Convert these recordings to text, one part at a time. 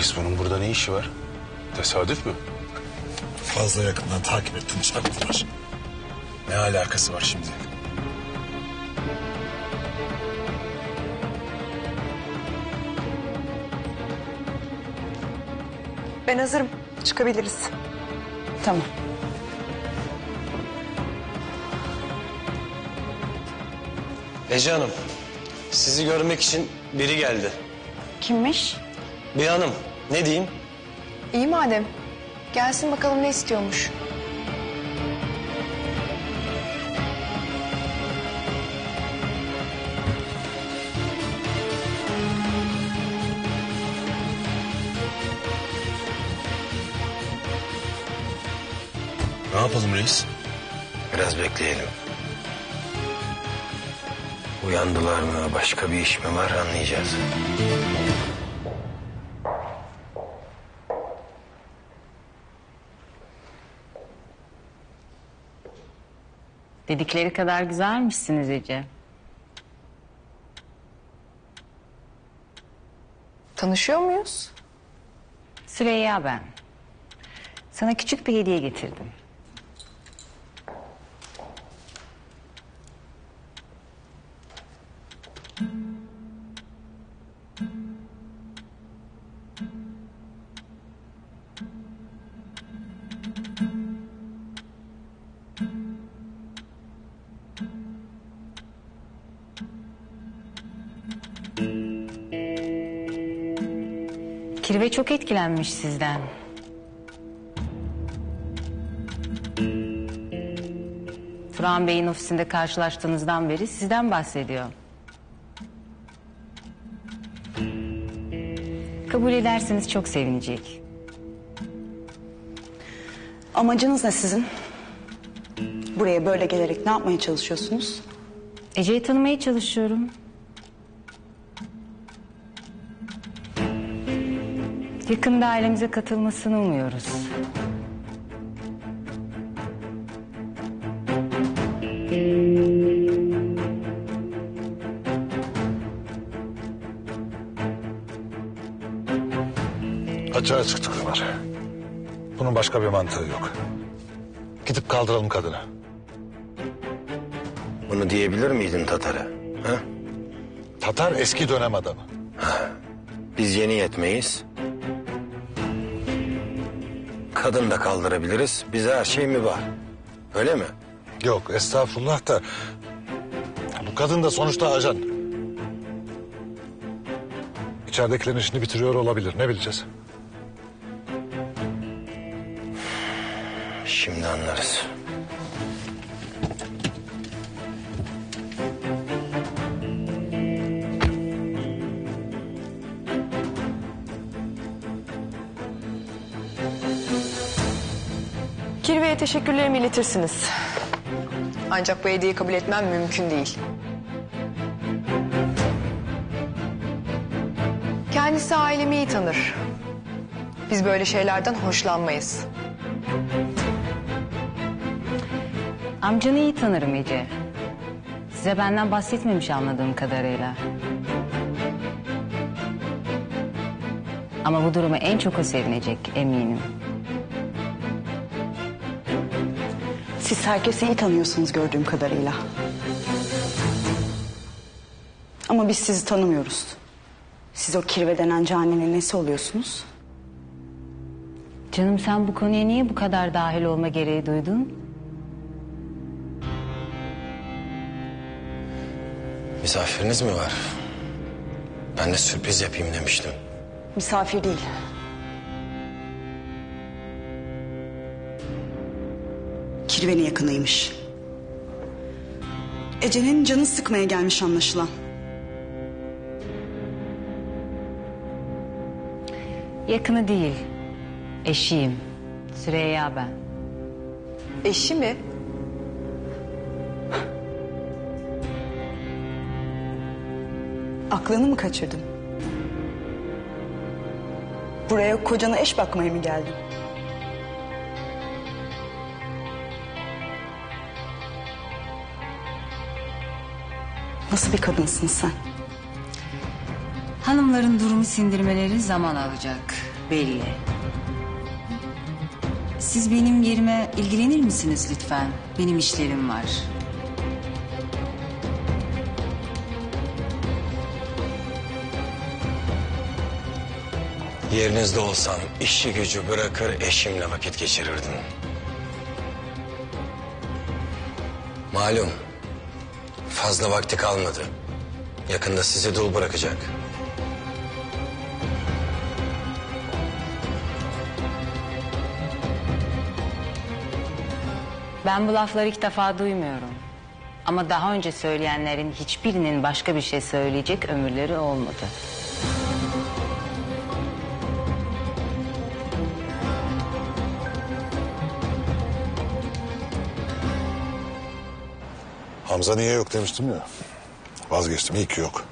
Reis bunun burada ne işi var? Tesadüf mü? Fazla yakından takip ettim çarptılar. Ne alakası var şimdi? Ben hazırım. Çıkabiliriz. Tamam. Ece Hanım, sizi görmek için biri geldi. Kimmiş? Bir hanım, ne diyeyim? İyi madem. Gelsin bakalım ne istiyormuş. Ne yapalım reis? Biraz bekleyelim. Uyandılar mı, başka bir iş mi var anlayacağız. Dedikleri kadar güzelmişsiniz Ece. Tanışıyor muyuz? Süreyya ben. Sana küçük bir hediye getirdim. Kirve çok etkilenmiş sizden. Turan Bey'in ofisinde karşılaştığınızdan beri sizden bahsediyor. Kabul ederseniz çok sevinecek. Amacınız ne sizin? Buraya böyle gelerek ne yapmaya çalışıyorsunuz? Ece'yi tanımaya çalışıyorum. Yakında ailemize katılmasını umuyoruz. Açığa çıktık Ömer. Bunun başka bir mantığı yok. Gidip kaldıralım kadını. Bunu diyebilir miydin Tatar'a? Ha? Tatar eski dönem adamı. Biz yeni yetmeyiz. Kadın da kaldırabiliriz. Bize her şey mi var? Öyle mi? Yok estağfurullah da... Bu kadın da sonuçta ajan. İçeridekilerin işini bitiriyor olabilir. Ne bileceğiz? Şimdi anlarız. Teşekkürlerimi iletirsiniz. Ancak bu hediyeyi kabul etmem mümkün değil. Kendisi ailemi iyi tanır. Biz böyle şeylerden hoşlanmayız. Amcanı iyi tanırım Ece. Size benden bahsetmemiş anladığım kadarıyla. Ama bu duruma en çok o sevinecek eminim. Siz herkesi iyi tanıyorsunuz gördüğüm kadarıyla. Ama biz sizi tanımıyoruz. Siz o kirve denen caninin nesi oluyorsunuz? Canım sen bu konuya niye bu kadar dahil olma gereği duydun? Misafiriniz mi var? Ben de sürpriz yapayım demiştim. Misafir değil. Kirvenin yakınıymış. Ece'nin canı sıkmaya gelmiş anlaşılan. Yakını değil. Eşiyim. Süreyya ben. Eşi mi? Aklını mı kaçırdın? Buraya kocana eş bakmaya mı geldin? Nasıl bir kadınsın sen? Hanımların durumu sindirmeleri zaman alacak. belli. Siz benim yerime ilgilenir misiniz lütfen? Benim işlerim var. Yerinizde olsam işi gücü bırakır eşimle vakit geçirirdim. Malum fazla vakti kalmadı. Yakında sizi dul bırakacak. Ben bu lafları ilk defa duymuyorum. Ama daha önce söyleyenlerin hiçbirinin başka bir şey söyleyecek ömürleri olmadı. Hamza niye yok demiştim ya. Vazgeçtim iyi ki yok.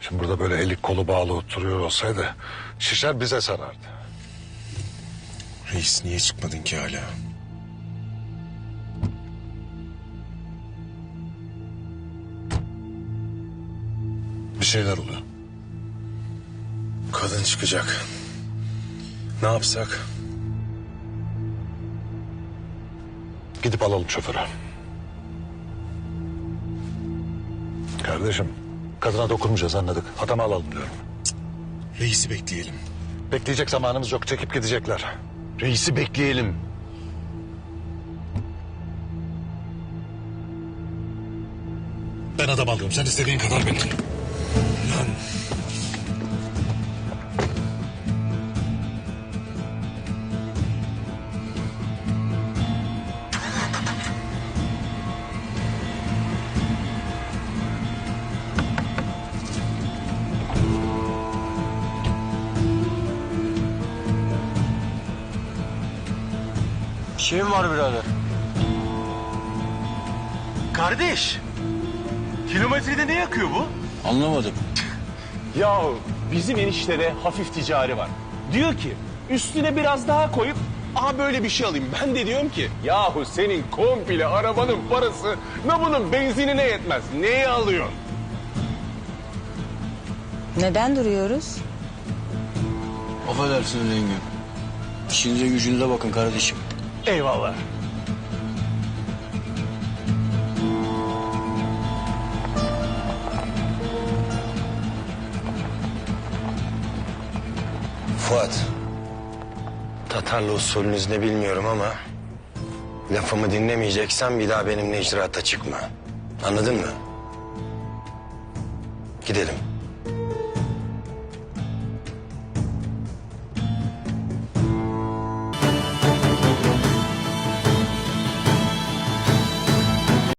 Şimdi burada böyle eli kolu bağlı oturuyor olsaydı şişer bize sarardı. Reis niye çıkmadın ki hala? Bir şeyler oluyor. Kadın çıkacak. Ne yapsak? Gidip alalım şoförü. Kardeşim kadına dokunmayacağız anladık. Adamı alalım diyorum. Reis'i bekleyelim. Bekleyecek zamanımız yok çekip gidecekler. Reis'i bekleyelim. Ben adam alıyorum sen istediğin kadar bekle. Lan Şeyim var birader. Kardeş, kilometrede ne yakıyor bu? Anlamadım. Yahu bizim eniştede hafif ticari var. Diyor ki üstüne biraz daha koyup aha böyle bir şey alayım. Ben de diyorum ki yahu senin komple arabanın parası ne bunun benzinine yetmez. Neyi alıyorsun? Neden duruyoruz? Affedersin Rengin. İşinize gücünüze bakın kardeşim. Eyvallah. Fuat. Tatarlı usulünüz ne bilmiyorum ama... ...lafımı dinlemeyeceksen bir daha benimle icraata çıkma. Anladın mı? Gidelim.